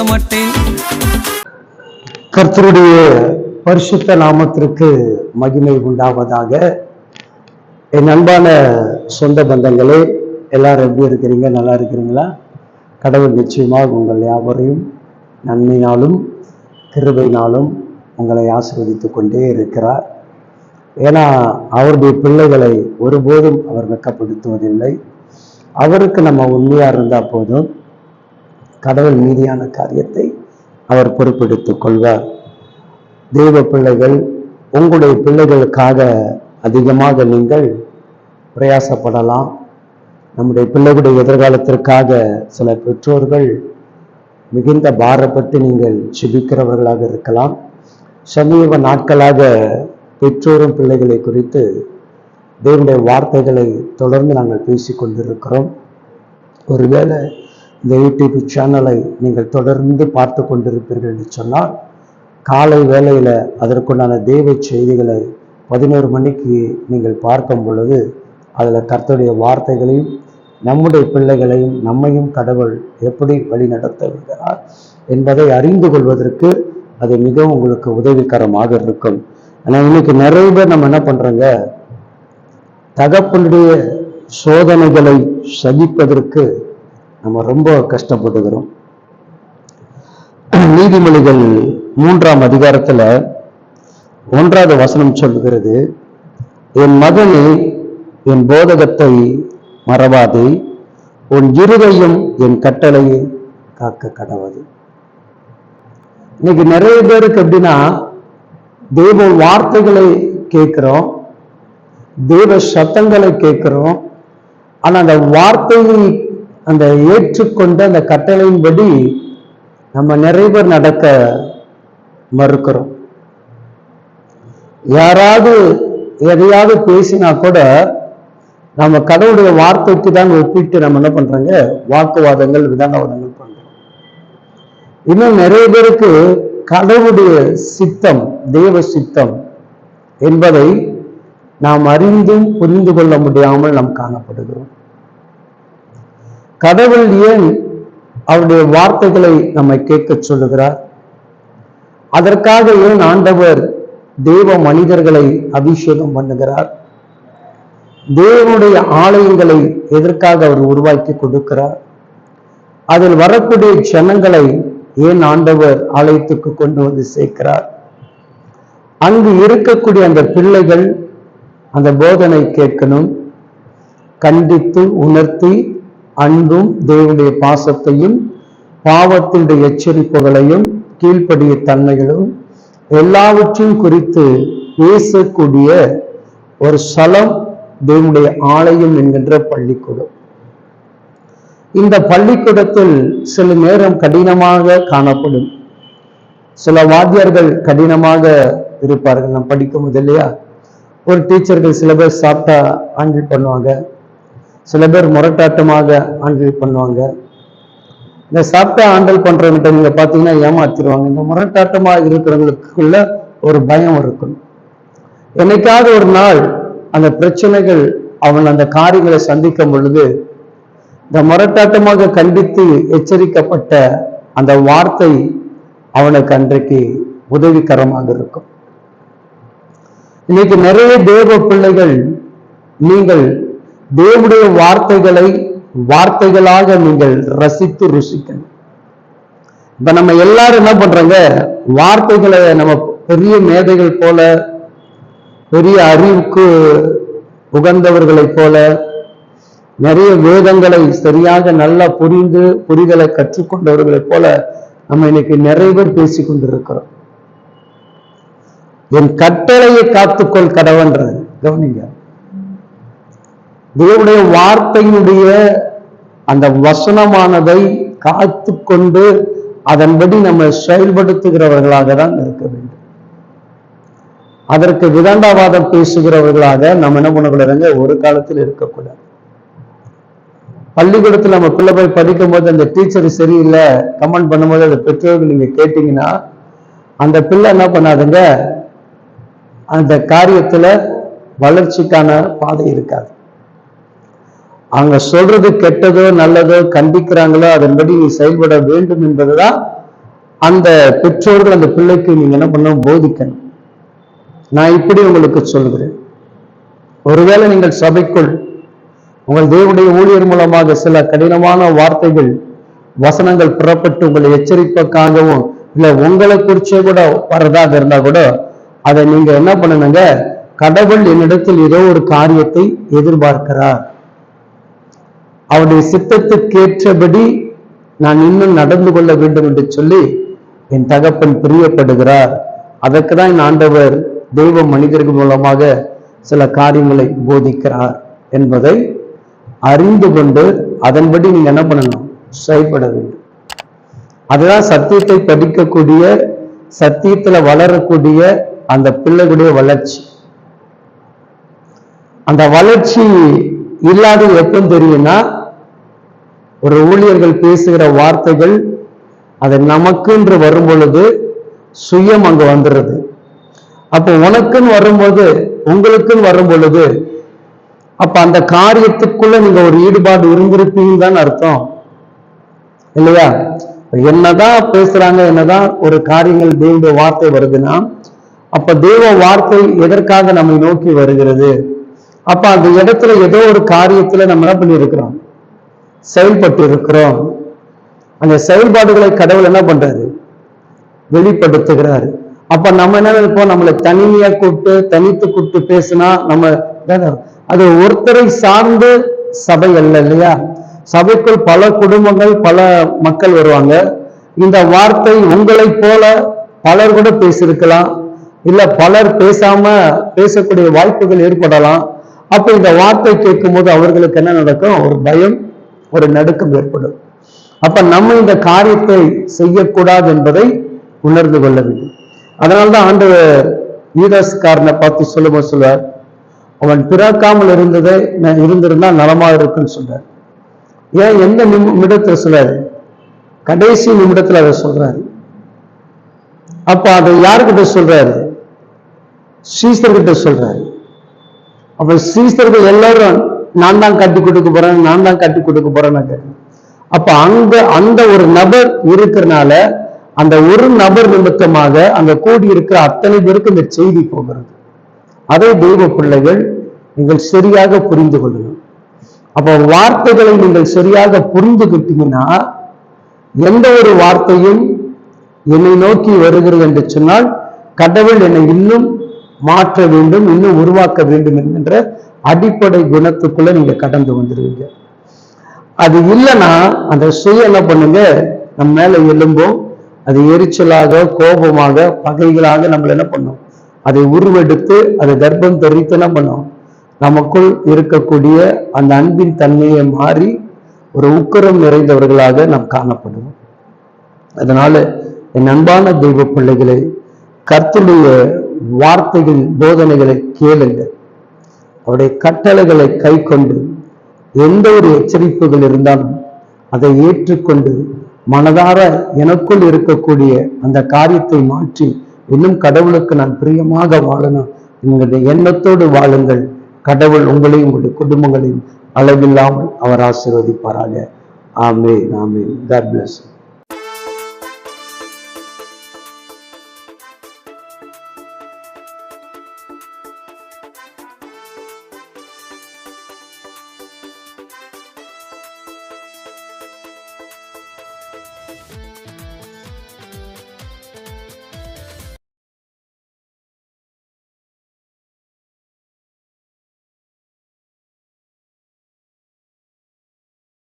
சொல்ல மாட்டேன் கர்த்தருடைய பரிசுத்த நாமத்திற்கு மகிமை உண்டாவதாக. என் அன்பான சொந்த பந்தங்களே எல்லாரும் எப்படி இருக்கிறீங்க? நல்லா இருக்கிறீங்களா? கடவுள் நிச்சயமாக உங்கள் யாவரையும் நன்மையினாலும் கிருபையினாலும் உங்களை ஆசீர்வதித்துக் கொண்டே இருக்கிறார். ஏன்னா அவருடைய பிள்ளைகளை ஒருபோதும் அவர் வெட்கப்படுத்துவதில்லை. அவருக்கு நம்ம உண்மையாக இருந்தால் போதும். கடவுள் மீதியான காரியத்தை அவர் பொறுப்பெடுத்துக் கொள்வார். தெய்வ பிள்ளைகள் உங்களுடைய பிள்ளைகளுக்காக அதிகமாக நீங்கள் பிரயாசப்படலாம். நம்முடைய பிள்ளைகளுடைய எதிர்காலத்திற்காக சில பெற்றோர்கள் மிகுந்த பாரப்பட்டு நீங்கள் சிபிக்கிறவர்களாக இருக்கலாம். சமீப நாட்களாக பெற்றோரும் பிள்ளைகளை குறித்து தேவனுடைய வார்த்தைகளை தொடர்ந்து நாங்கள் பேசிக் கொண்டிருக்கிறோம் ஒருவேளை இந்த யூடியூப் சேனலை நீங்கள் தொடர்ந்து பார்த்து கொண்டிருப்பீர்கள் என்று சொன்னால் காலை வேளையில் அதற்குண்டான தெய்வ செய்திகளை பதினோரு மணிக்கு நீங்கள் பார்க்கும் பொழுது அதில் கர்த்தருடைய வார்த்தைகளையும் நம்முடைய பிள்ளைகளையும் நம்மையும் கடவுள் எப்படி வழி நடத்துகிறார் என்பதை அறிந்து கொள்வதற்கு அது மிகவும் உங்களுக்கு உதவிகரமாக இருக்கும். ஆனால் இன்னைக்கு நிறைய பேர் நம்ம என்ன பண்ணுறோங்க தகப்பனுடைய சோதனைகளை சகிப்பதற்கு நம்ம ரொம்ப கஷ்டப்படுகிறோம் நீதிமொழிகள் மூன்றாம் அதிகாரத்துல ஒன்றாவது வசனம் சொல்கிறது என் மகனே என் போதகத்தை மறவாதே. உன் இருதையும் என் கட்டளையை காக்க கடவுது. இன்னைக்கு நிறைய பேருக்கு எப்படின்னா தெய்வ வார்த்தைகளை கேட்கிறோம் தெய்வ சத்தங்களை கேட்கிறோம் ஆனா அந்த வார்த்தையை அந்த ஏற்றுக்கொண்ட அந்த கட்டளையின்படி நம்ம நிறைய பேர் நடக்க மறுக்கிறோம். யாராவது எதையாவது பேசினா கூட நம்ம கடவுளுடைய வார்த்தைக்கு தான் ஒப்பிட்டு நம்ம என்ன பண்றாங்க? வாக்குவாதங்கள் விதானவாதங்கள் பண்றோம். இன்னும் நிறைய பேருக்கு கடவுளுடைய சித்தம் தெய்வ சித்தம் என்பதை நாம் அறிந்தும் புரிந்து கொள்ள முடியாமல் நாம் காணப்படுகிறோம். கடவுள் ஏன் அவருடைய வார்த்தைகளை நம்மை கேட்க சொல்லுகிறார்? அதற்காக ஏன் ஆண்டவர் தேவ மனிதர்களை அபிஷேகம் பண்ணுகிறார்? தேவனுடைய ஆலயங்களை எதற்காக அவர் உருவாக்கி கொடுக்கிறார்? அதில் வரக்கூடிய ஜனங்களை ஏன் ஆண்டவர் ஆலயத்துக்கு கொண்டு வந்து சேர்க்கிறார்? அங்கு இருக்கக்கூடிய அந்த பிள்ளைகள் அந்த போதனை கேட்கணும். கண்டித்து உணர்த்தி அன்பும் தேவனுடைய பாசத்தையும் பாவத்தினுடைய எச்சரிப்புகளையும் கீழ்ப்படிய தன்மைகளும் எல்லாவற்றையும் குறித்து பேசக்கூடிய ஒரு ஸ்தலம் தேவனுடைய ஆலயம் என்கின்ற பள்ளிக்கூடம். இந்த பள்ளிக்கூடத்தில் சில நேரம் கடினமாக காணப்படும். சில வாத்தியார்கள் கடினமாக இருப்பார்கள். நாம் படிக்கும் போது இல்லையா? ஒரு டீச்சர்கள் சில பேர் சாப்பிட்டா ஹேண்டில் பண்ணுவாங்க. சில பேர் முரட்டாட்டமாக ஆண்டில் பண்ணுவாங்க. இந்த சாப்பிட்டா ஆண்டல் பண்றவங்கிட்ட நீங்க பாத்தீங்கன்னா ஏமாத்திடுவாங்க. இந்த முரட்டாட்டமா இருக்கிறவங்களுக்குள்ள ஒரு பயம் இருக்கும் என்னைக்காவது ஒரு நாள் அந்த பிரச்சனைகள் அவன் அந்த காரியங்களை சந்திக்கும் பொழுது இந்த முரட்டாட்டமாக கண்டித்து எச்சரிக்கப்பட்ட அந்த வார்த்தை அவனுக்கு அன்றைக்கு உதவிகரமாக இருக்கும். இன்னைக்கு நிறைய தேவ பிள்ளைகள் நீங்கள் தேவனுடைய வார்த்தைகளை வார்த்தைகளாக நீங்கள் ரசித்து ருசிக்கணும். இப்ப நம்ம எல்லாரும் என்ன பண்றாங்க? வார்த்தைகளை நம்ம பெரிய மேதைகள் போல பெரிய அறிவுக்கு உகந்தவர்களை போல நிறைய வேதங்களை சரியாக நல்லா புரிந்து புரிதலை கற்றுக்கொண்டவர்களைப் போல நம்ம இன்னைக்கு நிறைய பேர் பேசி கொண்டிருக்கிறோம். என் கட்டளையை காத்துக்கொள் கடவன்றது கவனிங்க. தேவனுடைய வார்த்தையினுடைய அந்த வசனமானதை காத்து கொண்டு அதன்படி நம்ம செயல்படுத்துகிறவர்களாக தான் இருக்க வேண்டும். அதற்கு விதண்டாவாதம் பேசுகிறவர்களாக நம்ம என்ன பண்ணக்கூடாதுங்க ஒரு காலத்தில் இருக்கக்கூடாது. பள்ளிக்கூடத்தில் நம்ம பிள்ளை போய் படிக்கும் போது அந்த டீச்சர் சரியில்லை கமெண்ட் பண்ணும்போது அந்த பெற்றோர்கள் நீங்க கேட்டீங்கன்னா அந்த பிள்ளை என்ன பண்ணாதுங்க? அந்த காரியத்துல வளர்ச்சிக்கான பாதை இருக்காது. அவங்க சொல்றது கெட்டதோ நல்லதோ கண்டிக்கிறாங்களோ அதன்படி நீ செயல்பட வேண்டும் என்பதுதான் அந்த பெற்றோர்கள் அந்த பிள்ளைக்கு நீங்க என்ன பண்ணணும்? போதிக்கணும். நான் இப்படி உங்களுக்கு சொல்கிறேன். ஒருவேளை நீங்கள் சபைக்குள் உங்கள் தேவனுடைய ஊழியர் மூலமாக சில கடினமான வார்த்தைகள் வசனங்கள் புறப்பட்டு உங்களை எச்சரிப்பதற்காகவும் இல்ல உங்களை குறிச்சே கூட வர்றதாக இருந்தா கூட அதை நீங்க என்ன பண்ணணுங்க? கடவுள் என்னிடத்தில் ஏதோ ஒரு காரியத்தை எதிர்பார்க்கிறார். அவருடைய சித்தத்துக்கேற்றபடி நான் இன்னும் நடந்து கொள்ள வேண்டும் என்று சொல்லி என் தகப்பன் பிரியப்படுகிறார். அதற்கு தான் என் ஆண்டவர் தெய்வ மனிதர்கள் மூலமாக சில காரியங்களை போதிக்கிறார் என்பதை அறிந்து கொண்டு அதன்படி நீங்க என்ன பண்ணணும்? செயல்பட வேண்டும். அதுதான் சத்தியத்தை படிக்கக்கூடிய சத்தியத்துல வளரக்கூடிய அந்த பிள்ளைகளுடைய வளர்ச்சி. அந்த வளர்ச்சி இல்லாத எப்போ தெரியும்னா ஒரு ஊழியர்கள் பேசுகிற வார்த்தைகள் அது நமக்குன்று வரும் பொழுது சுயம் அங்கு வந்துடுது அப்போ உனக்குன்னு வரும்போது உங்களுக்குன்னு வரும் பொழுது அப்ப அந்த காரியத்துக்குள்ள நீங்க ஒரு ஈடுபாடு இருந்திருப்பீங்கன்னு தான் அர்த்தம். இல்லையா? என்னதான் பேசுறாங்க என்னதான் ஒரு காரியங்கள் தேவனுடைய வார்த்தை வருதுன்னா அப்ப தேவ வார்த்தை எதற்காக நம்மை நோக்கி வருகிறது? அப்ப அந்த இடத்துல ஏதோ ஒரு காரியத்துல நம்ம என்ன பண்ணியிருக்கிறோம்? செயல்பட்டு இருக்கிறோம் அந்த செயல்பாடுகளை கடவுள் என்ன பண்றாரு? வெளிப்படுத்துகிறாரு. அப்ப நம்ம என்ன நினைப்போம்? நம்மளை தனிமையா கூப்பிட்டு தனித்து கூப்பிட்டு பேசினா நம்ம அது ஒருத்தரை சார்ந்து சபை அல்ல இல்லையா? சபைக்குள் பல குடும்பங்கள் பல மக்கள் வருவாங்க. இந்த வார்த்தை உங்களை போல பலர் கூட பேசியிருக்கலாம். இல்ல பலர் பேசாம பேசக்கூடிய வாய்ப்புகள் ஏற்படலாம். அப்ப இந்த வார்த்தை கேட்கும் போது அவர்களுக்கு என்ன நடக்கும்? ஒரு பயம் ஒரு நடுக்கம் ஏற்படும். அப்ப நம்ம இந்த காரியத்தை செய்யக்கூடாது என்பதை உணர்ந்து கொள்ள வேண்டும். அதனால்தான் ஆண்டு ஈரஸ்காரனை பார்த்து சொல்லும்போது சொல்வார் அவன் பிறக்காமல் இருந்ததை இருந்திருந்தா நலமா இருக்குன்னு சொல்றார். ஏன்? எந்த நிமிடத்துல சொல்றாரு? கடைசி நிமிடத்துல அதை சொல்றாரு. அப்ப அதை யாருக்கிட்ட சொல்றாரு? ஸ்ரீஸ்தர்கிட்ட சொல்றாரு. அப்ப ஸ்ரீஸ்தர்கள் எல்லாரும் நான் தான் கட்டி கொடுக்க போறேன் நான் தான் கட்டி கொடுக்க போறேன்னு அப்ப அங்க அந்த ஒரு நபர் இருக்கிறனால அந்த ஒரு நபர் நிமித்தமாக அங்க கூடி இருக்கிற அத்தனை பேருக்கு இந்த செய்தி போகிறது. அதே தெய்வ பிள்ளைகள் நீங்கள் சரியாக புரிந்து கொள்ளணும். அப்ப வார்த்தைகளை நீங்கள் சரியாக புரிந்துகிட்டீங்கன்னா எந்த ஒரு வார்த்தையும் என்னை நோக்கி வருகிறது என்று சொன்னால் கடவுள் என்னை இன்னும் மாற்ற வேண்டும் இன்னும் உருவாக்க வேண்டும் என்கின்ற அடிப்படை குணத்துக்குள்ள நீங்க கடந்து வந்துருவீங்க. அது இல்லைன்னா அந்த சுய என்ன பண்ணுங்க? நம்ம மேல எழும்போம் அது எரிச்சலாக கோபமாக பகைகளாக நம்மள என்ன பண்ணும்? அதை உருவெடுத்து அதை கர்ப்பம் தெரிவித்து என்ன பண்ணும்? நமக்குள் இருக்கக்கூடிய அந்த அன்பின் தன்மையை மாறி ஒரு உக்கரம் நிறைந்தவர்களாக நாம் காணப்படுவோம். அதனால என் அன்பான தெய்வ பிள்ளைகளை கர்த்தனுடைய வார்த்தைகள் போதனைகளை கேளுங்கள். அவருடைய கட்டளைகளை கை கொண்டு எந்த ஒரு எச்சரிப்புகள் இருந்தாலும் அதை ஏற்றுக்கொண்டு மனதார எனக்குள் இருக்கக்கூடிய அந்த காரியத்தை மாற்றி இன்னும் கடவுளுக்கு நான் பிரியமாக வாழணும் என்கிற எண்ணத்தோடு வாழுங்கள். கடவுள் உங்களையும் உங்களுடைய குடும்பங்களையும் அளவில்லாமல் அவர் ஆசீர்வதிப்பாராக. ஆமே ஆமே காட் பிளஸ்